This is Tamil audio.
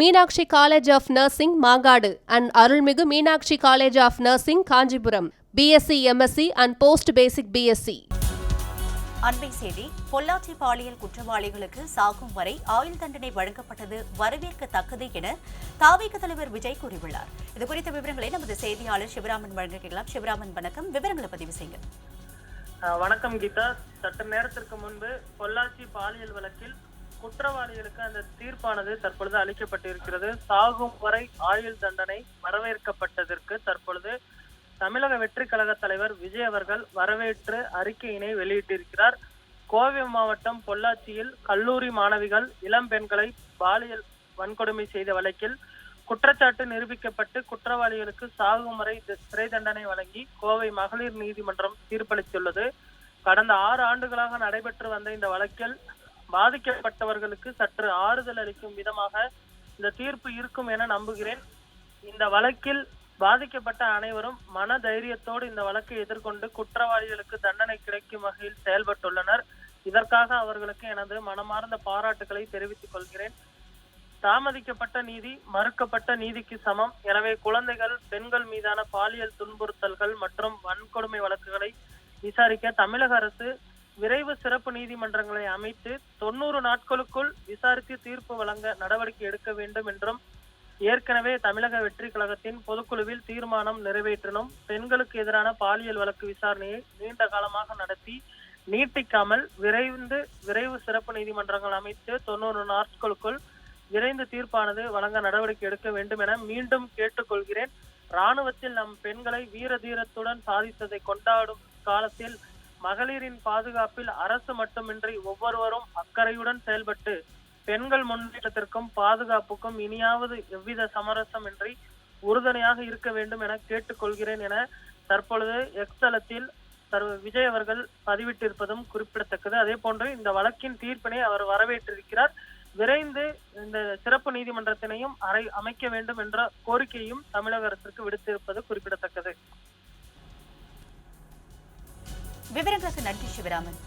Meenakshi college of nursing Mangadu and அருள்மிகு Meenakshi college of nursing Kanchipuram BSc MSc and post basic BSc அண்மை செய்தி பொள்ளாச்சி பாலியல் குற்றவாளிகளுக்கு சாகும் வரை ஆயுள் தண்டனை வழங்கப்பட்டது வரவேற்கத்தக்கது என தாவேக தலைவர் விஜய் கூறியுள்ளார். இது குறித்த விவரங்களை நமது செய்தியாளர் சிவராமன் வழங்க கேட்கலாம் சிவராமன் வணக்கம். விவரங்களை பதிவு செய்யுங்க வணக்கம் கீதா. சற்று நேரத்திற்கு முன்பு பொள்ளாச்சி பாலியல் வழக்கில் குற்றவாளிகளுக்கு அந்த தீர்ப்பானது தற்பொழுது அளிக்கப்பட்டிருக்கிறது. சாகும் வரை ஆயுள் தண்டனை வரவேற்கப்பட்டதற்கு தற்பொழுது தமிழக வெற்றி கழக தலைவர் விஜய் அவர்கள் வரவேற்று அறிக்கையினை வெளியிட்டிருக்கிறார். கோவை மாவட்டம் பொள்ளாச்சியில் கல்லூரி மாணவிகள் இளம் பெண்களை பாலியல் வன்கொடுமை செய்த வழக்கில் குற்றச்சாட்டு நிரூபிக்கப்பட்டு குற்றவாளிகளுக்கு சாகும் வரை சிறை தண்டனை வழங்கி கோவை மகளிர் நீதிமன்றம் தீர்ப்பளித்துள்ளது. கடந்த ஆறு ஆண்டுகளாக நடைபெற்று வந்த இந்த வழக்கில் பாதிக்கப்பட்டவர்களுக்கு சற்று ஆறுதல் அளிக்கும் விதமாக இந்த தீர்ப்பு இருக்கும் என நம்புகிறேன். இந்த வழக்கில் பாதிக்கப்பட்ட அனைவரும் மன தைரியத்தோடு இந்த வழக்கை எதிர்கொண்டு குற்றவாளிகளுக்கு தண்டனை கிடைக்கும் வகையில் செயல்பட்டுள்ளனர். இதற்காக அவர்களுக்கு எனது மனமார்ந்த பாராட்டுகளை தெரிவித்துக் கொள்கிறேன். தாமதிக்கப்பட்ட நீதி மறுக்கப்பட்ட நீதிக்கு சமம். எனவே குழந்தைகள் பெண்கள் மீதான பாலியல் துன்புறுத்தல்கள் மற்றும் வன்கொடுமை வழக்குகளை விசாரிக்க தமிழக அரசு விரைவு சிறப்பு நீதிமன்றங்களை அமைத்து தொண்ணூறு நாட்களுக்குள் விசாரித்து தீர்ப்பு வழங்க நடவடிக்கை எடுக்க வேண்டும் என்றும் ஏற்கனவே தமிழக வெற்றி கழகத்தின் பொதுக்குழுவில் தீர்மானம் நிறைவேற்றினும் பெண்களுக்கு எதிரான பாலியல் வழக்கு விசாரணையை நீண்ட காலமாக நடத்தி நீட்டிக்காமல் விரைந்து விரைவு சிறப்பு நீதிமன்றங்கள் அமைத்து தொண்ணூறு நாட்களுக்குள் விரைந்து தீர்ப்பானது வழங்க நடவடிக்கை எடுக்க வேண்டும் என மீண்டும் கேட்டுக்கொள்கிறேன். ராணுவத்தில் நம் பெண்களை வீர தீரத்துடன் சாதித்ததை கொண்டாடும் காலத்தில் மகளிரின் பாதுகாப்பில் அரசு மட்டுமின்றி ஒவ்வொருவரும் அக்கறையுடன் செயல்பட்டு பெண்கள் முன்னேற்றத்திற்கும் பாதுகாப்புக்கும் இனியாவது எவ்வித சமரசமின்றி உறுதுணையாக இருக்க வேண்டும் என கேட்டுக்கொள்கிறேன் என தற்பொழுது எக்ஸ்தலத்தில் விஜய் அவர்கள் பதிவிட்டிருப்பதும் குறிப்பிடத்தக்கது. அதே போன்று இந்த வழக்கின் தீர்ப்பினை அவர் வரவேற்றிருக்கிறார். விரைந்து இந்த சிறப்பு நீதிமன்றத்தினையும் அறை அமைக்க வேண்டும் என்ற கோரிக்கையும் தமிழக அரசிற்கு விடுத்திருப்பது குறிப்பிடத்தக்கது. వివరంగా నటి శివరామన్